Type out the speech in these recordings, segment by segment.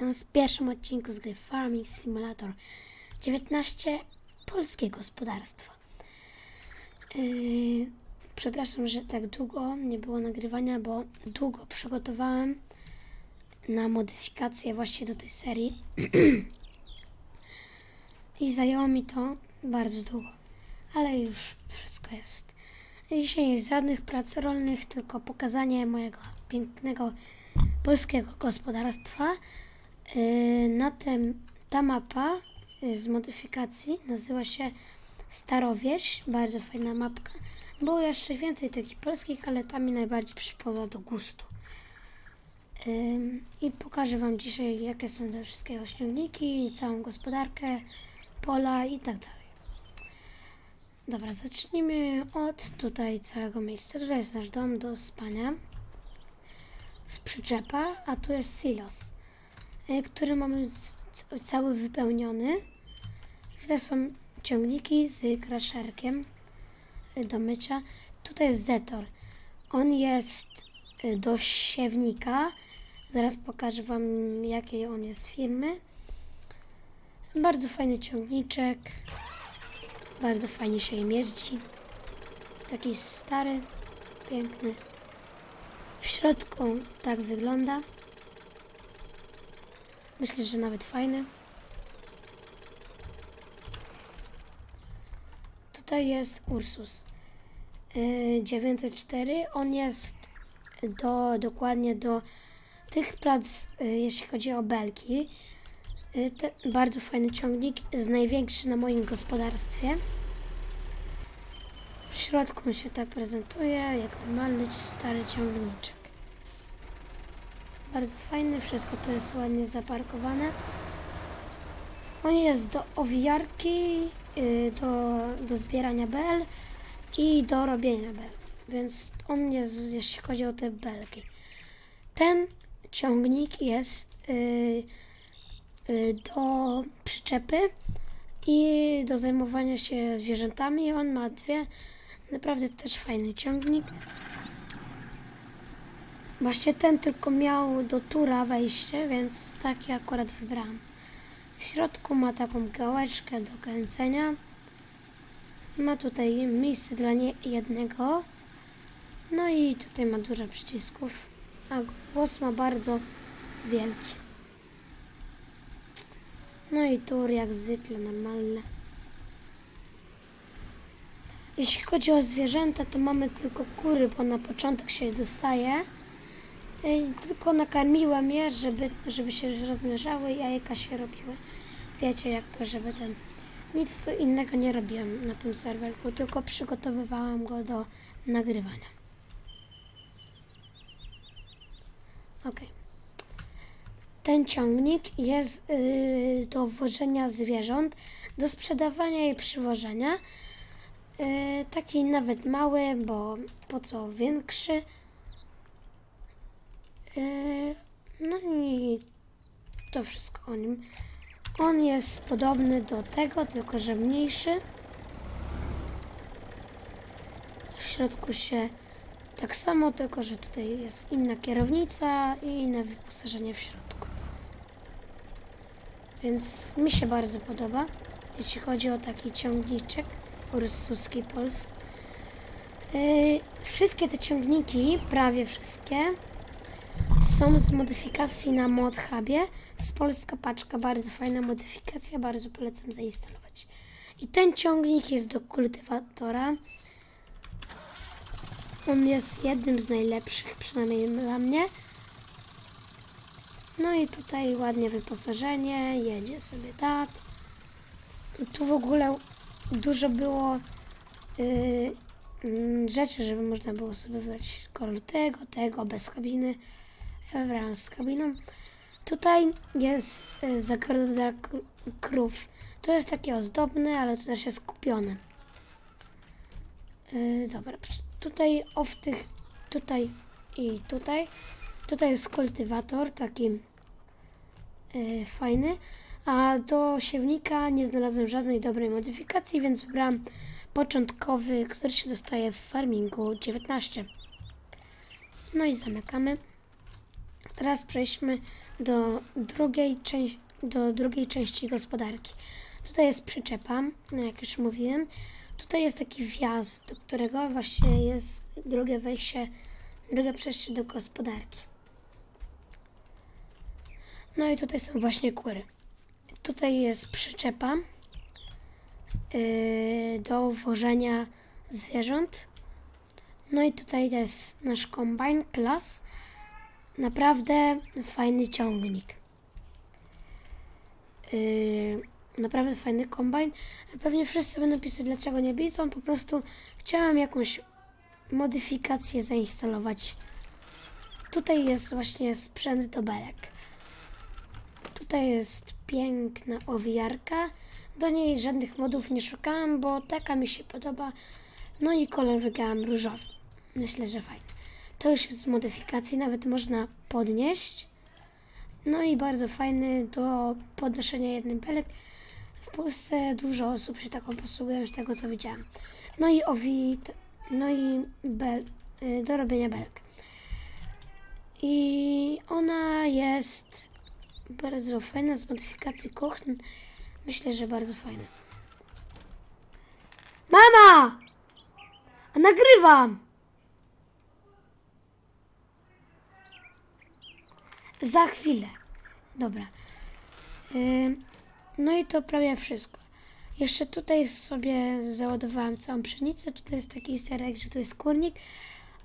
witam w pierwszym odcinku z gry Farming Simulator 19 Polskie Gospodarstwo. Yy, przepraszam, że tak długo nie było nagrywania, bo długo przygotowałem na modyfikację właśnie do tej serii i zajęło mi to bardzo długo, ale już wszystko jest. Dzisiaj nie żadnych prac rolnych, tylko pokazanie mojego pięknego polskiego gospodarstwa. Yy, Na tym ta mapa yy, z modyfikacji nazywa się Starowieś. Bardzo fajna mapka. Było jeszcze więcej takich polskich, ale ta mi najbardziej przypadła do gustu. Ym, I pokażę Wam dzisiaj, jakie są te wszystkie osiągniki, całą gospodarkę, pola i tak dalej. Dobra, zacznijmy od tutaj całego miejsca. Tutaj jest nasz dom do spania z przyczepa, a tu jest silos, który mamy cały wypełniony. Tutaj są ciągniki z krasherkiem y, do mycia. Tutaj jest zetor. On jest y, do siewnika. Zaraz pokażę Wam, jakiej on jest firmy. Bardzo fajny ciągniczek. Bardzo fajnie się im jeździ. Taki stary, piękny. W środku tak wygląda. Myślę, że nawet fajny. Tutaj jest Ursus yy, 904. On jest do, dokładnie do tych prac, yy, jeśli chodzi o belki. Yy, te, bardzo fajny ciągnik, jest największy na moim gospodarstwie. W środku się tak prezentuje, jak normalny stary ciągniczek. Bardzo fajny, wszystko to jest ładnie zaparkowane. On jest do owijarki, y, do, do zbierania bel i do robienia bel. Więc on jest, jeśli chodzi o te belki. Ten ciągnik jest y, y, do przyczepy i do zajmowania się zwierzętami. On ma dwie, naprawdę też fajny ciągnik. Właśnie ten tylko miał do tura wejście, więc taki akurat wybrałam. W środku ma taką gałeczkę do kręcenia. Ma tutaj miejsce dla nie jednego. No i tutaj ma dużo przycisków. A głos ma bardzo wielki. No i tur jak zwykle normalne. Jeśli chodzi o zwierzęta, to mamy tylko kury, bo na początek się dostaje. Ej, Tylko nakarmiłem je, żeby, żeby się rozmnażały i jajka się robiły. Wiecie jak to, żeby ten... Nic to innego nie robiłem na tym serwerku, tylko przygotowywałam go do nagrywania. Ok. Ten ciągnik jest yy, do wożenia zwierząt, do sprzedawania i przywożenia. Yy, taki nawet mały, bo po co większy. Yy, No i to wszystko o nim. On jest podobny do tego, tylko że mniejszy. W środku się tak samo, tylko że tutaj jest inna kierownica i inne wyposażenie w środku. Więc mi się bardzo podoba, jeśli chodzi o taki ciągniczek ursuski polski. Yy, wszystkie te ciągniki, prawie wszystkie, są z modyfikacji na ModHubie. Z polska paczka, bardzo fajna modyfikacja, bardzo polecam zainstalować. I ten ciągnik jest do kultywatora. On jest jednym z najlepszych, przynajmniej dla mnie. No i tutaj ładnie wyposażenie, jedzie sobie tak. Tu w ogóle dużo było yy, rzeczy, żeby można było sobie wybrać kolor tego, tego, bez kabiny. Ja wybrałam z kabiną. Tutaj jest y, zagroda k- krów. To jest takie ozdobne, ale to też jest kupione. Yy, dobra, tutaj o w tych, tutaj i tutaj. Tutaj jest kultywator, taki yy, fajny. A do siewnika nie znalazłem żadnej dobrej modyfikacji, więc wybrałam początkowy, który się dostaje w farmingu 19. No i zamykamy. teraz przejdźmy do drugiej, części, do drugiej części gospodarki. Tutaj jest przyczepa, no jak już mówiłem. Tutaj jest taki wjazd, do którego właśnie jest drugie wejście, drugie przejście do gospodarki. No i tutaj są właśnie kury. Tutaj jest przyczepa yy, do wożenia zwierząt. No i tutaj jest nasz kombajn klas. Naprawdę fajny ciągnik. Yy, naprawdę fajny kombajn. Pewnie wszyscy będą pisać, dlaczego nie bison. Po prostu chciałem jakąś modyfikację zainstalować. Tutaj jest właśnie sprzęt do belek. Tutaj jest piękna owijarka. Do niej żadnych modów nie szukałam, bo taka mi się podoba. No i kolor wybrałam różowy. Myślę, że fajny. To już jest z modyfikacji, nawet można podnieść. No i bardzo fajny do podnoszenia jednych belek. W Polsce dużo osób się taką posługują z tego co widziałam. No i owit, no i bel, y, do robienia belek. I ona jest bardzo fajna z modyfikacji kuchni. Myślę, że bardzo fajna. Mama! A nagrywam! Za chwilę. Dobra. No i to prawie wszystko. Jeszcze tutaj sobie załadowałam całą pszenicę. Tutaj jest taki egg, że tu jest kurnik,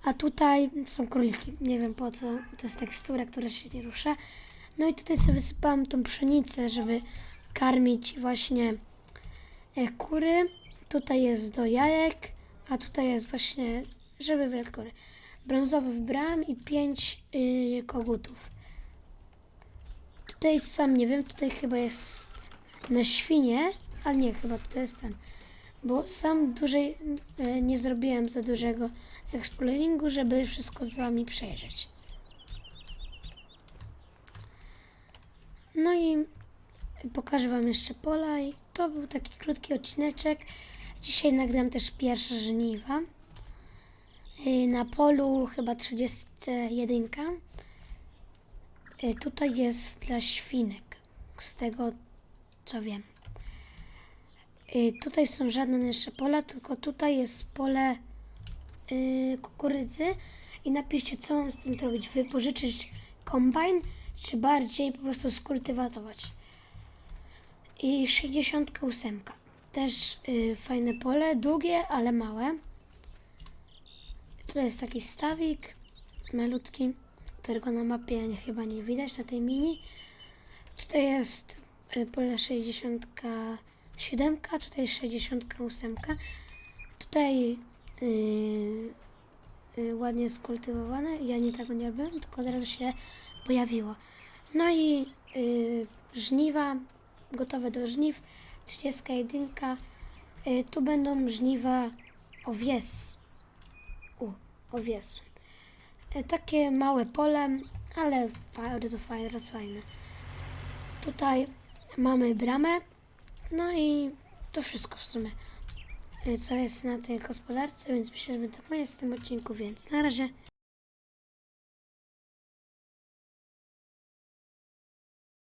a tutaj są króliki. Nie wiem po co. To jest tekstura, która się nie rusza. No i tutaj sobie wysypałam tą pszenicę, żeby karmić właśnie e, kury. Tutaj jest do jajek, a tutaj jest właśnie, żeby wyjść kury. Brązowy wybrałam i pięć y, kogutów. Tutaj sam nie wiem, tutaj chyba jest na świnie, ale nie, chyba to jest ten. Bo sam dłużej e, nie zrobiłem za dużego exploringu, żeby wszystko z wami przejrzeć. No i pokażę wam jeszcze pola i to był taki krótki odcineczek. Dzisiaj nagram też pierwsze żniwa. Y, Na polu chyba 31. Y, Tutaj jest dla świnek, z tego co wiem. Y, Tutaj są żadne nasze pola, tylko tutaj jest pole kukurydzy i napiszcie, co mam z tym zrobić. Wypożyczyć kombajn, czy bardziej po prostu skultywować. I 68. Też y, fajne pole, długie, ale małe. Tutaj jest taki stawik malutki, którego na mapie chyba nie widać, na tej mini. Tutaj jest y, pole 67, tutaj 68. Tutaj y, y, ładnie skultywowane. Ja nie tego nie robiłem, tylko od razu się pojawiło. No i y, żniwa, gotowe do żniw, 31. Y, tu będą żniwa owies. U, owiesu. Y, takie małe pole, ale bardzo fajne, bardzo fajne. Tutaj mamy bramę, no i to wszystko w sumie, y, co jest na tej gospodarce, więc myślę, że to koniec w tym odcinku, więc na razie.